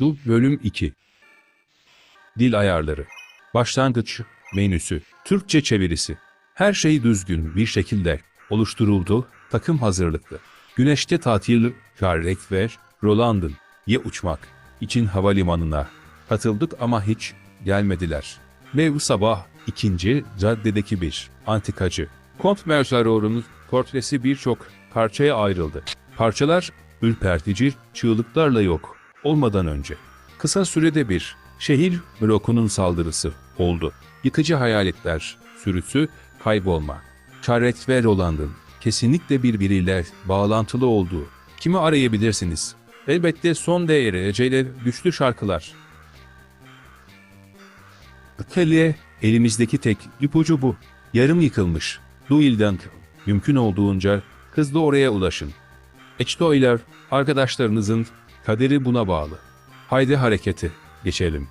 Du Bölüm 2 Dil ayarları Başlangıç menüsü Türkçe çevirisi Her şey düzgün bir şekilde oluşturuldu, takım hazırlıklı. Güneşte tatil, Karrek ve Roland'ın ye uçmak için havalimanına katıldık ama hiç gelmediler. Ve bu sabah ikinci caddedeki bir antikacı. Kont Merceror'un portresi birçok parçaya ayrıldı. Parçalar ürpertici çığlıklarla yok olmadan önce. Kısa sürede bir şehir blokunun saldırısı oldu. Yıkıcı hayaletler sürüsü kaybolma. Charret ve Roland'ın kesinlikle birbiriyle bağlantılı olduğu. Kimi arayabilirsiniz? Elbette son dereceyle güçlü şarkılar. Atölye elimizdeki tek ipucu bu. Yarım yıkılmış. Duil'den mümkün olduğunca hızlı oraya ulaşın. Eçtoylar arkadaşlarınızın kaderi buna bağlı. Haydi harekete geçelim.